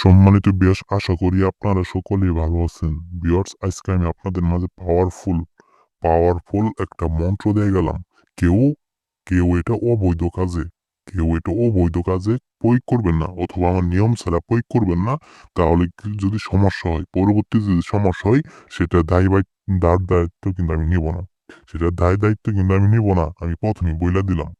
সম্মানিত বিয়াস আশা করি আপনারা সকলেই ভালো আছেন। বিয়ার্স আজকে আমি আপনাদের মাঝে পাওয়ারফুল পাওয়ারফুল একটা মন্ত্র দিয়ে গেলাম। কেউ কেউ এটা অবৈধ কাজে, কেউ এটা অবৈধ কাজে প্রয়োগ করবেন না, অথবা আমার নিয়ম ছাড়া প্রয়োগ করবেন না। তাহলে যদি সমস্যা হয়, পরবর্তী যদি সমস্যা হয় সেটা দায় দার দায়িত্ব কিন্তু আমি নিব না। সেটা দায় দায়িত্ব কিন্তু আমি নিব না, আমি প্রথমে বইলা দিলাম।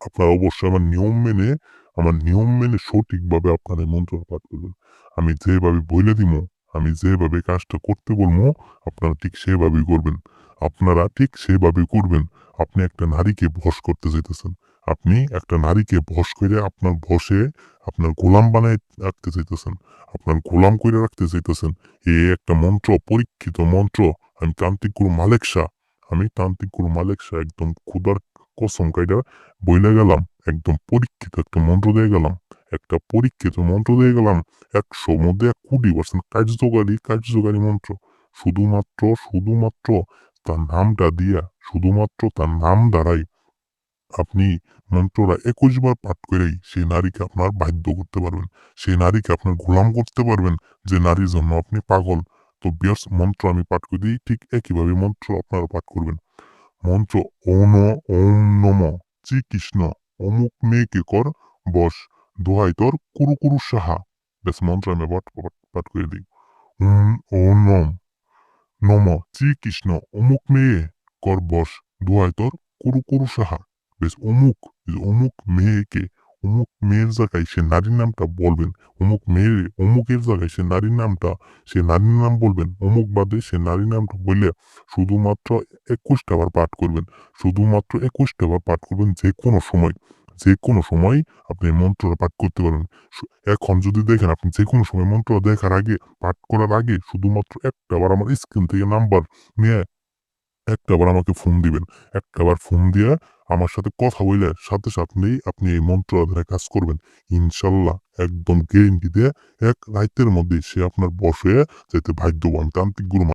আপনারা অবশ্যই আমার নিয়ম মেনে, আমার নিয়ম মেনে সঠিকভাবে আপনার মন্ত্র পাঠ করবেন। আমি যেভাবে বলে দিব আমি যেভাবে কাজটা করতে বলব আপনারা ঠিক সেভাবেই করবেন। আপনারা ঠিক সেভাবে করবেন। আপনি একটা নারীকে বশ করতে চাইতেছেন আপনি একটা নারীকে বশ করে আপনার বসে আপনার গোলাম বানায় রাখতে চাইতেছেন আপনার গোলাম করে রাখতে চাইতেছেন এ একটা মন্ত্র, পরীক্ষিত মন্ত্র। আমি তান্ত্রিক গুরু মালেক শাহ। আমি তান্ত্রিক গুরু মালেক শাহ, একদম ক্ষুদার কসম কাইডা বইলে গেলাম, একদম পরীক্ষিত একটা মন্ত্র দিয়ে গেলাম। একটা পরীক্ষিত মন্ত্র দিয়ে গেলাম একশো মধ্যে এক কুড়ি পার্সেন্ট কার্যকারী কার্যকারী মন্ত্র। শুধুমাত্র শুধুমাত্র তার নামটা দিয়া, শুধুমাত্র তার নাম দ্বারাই আপনি মন্ত্ররা একুশ বার পাঠ করেই সেই নারীকে আপনার বাধ্য করতে পারবেন। সেই নারীকে আপনার গোলাম করতে পারবেন, যে নারীর জন্য আপনি পাগল। তো বিয়ার্স মন্ত্র আমি পাঠ করে দিই ঠিক একইভাবে মন্ত্র আপনারা পাঠ করবেন। মন্ত্র অন ওম নম। শ্রীকৃষ্ণ অমুক মেয়েকে কর, বস, দোহাই তোর কুরু কুরু সাহা। ব্যাস, মন্ত্র আমি পাঠ করে দিই। ওম নম। নম শ্রীকৃষ্ণ অমুক মেয়ে কর, বস, দোহাই তোর কুরু কুরু সাহা। বেশ অমুক অমুক মেয়েকে অমুক মেয়ের জায়গায় সে নারীর নামটা বলবেন অমুক মেয়ের অমুকের জায়গায় সে নারীর নামটা, সে নারীর নাম বলবেন অমুক বাদে সে নারীর নামটা বললে শুধুমাত্র একুশটা বার পাঠ করবেন, শুধুমাত্র একুশটা বার পাঠ করবেন যে কোনো সময়, যে কোনো সময় আপনি মন্ত্রটা পাঠ করতে পারবেন। এখন যদি দেখেন আপনি যে কোনো সময় মন্ত্র দেখার আগে, পাঠ করার আগে শুধুমাত্র একটা বার আমার স্ক্রিন থেকে নাম্বার নিয়ে একটা বার আমাকে ফোন দিবেন। একটা বার ফোন দিয়া আমার সাথে কথা বলে সাথে সাথেই আপনি এই মন্ত্র আধারে কাজ করবেন। ইনশাল্লাহ একদম গ্যারেন্টি দিয়ে এক রাইতের মধ্যে সে আপনার বসে যেতে ভাগ্যবান তান্ত্রিক গুরু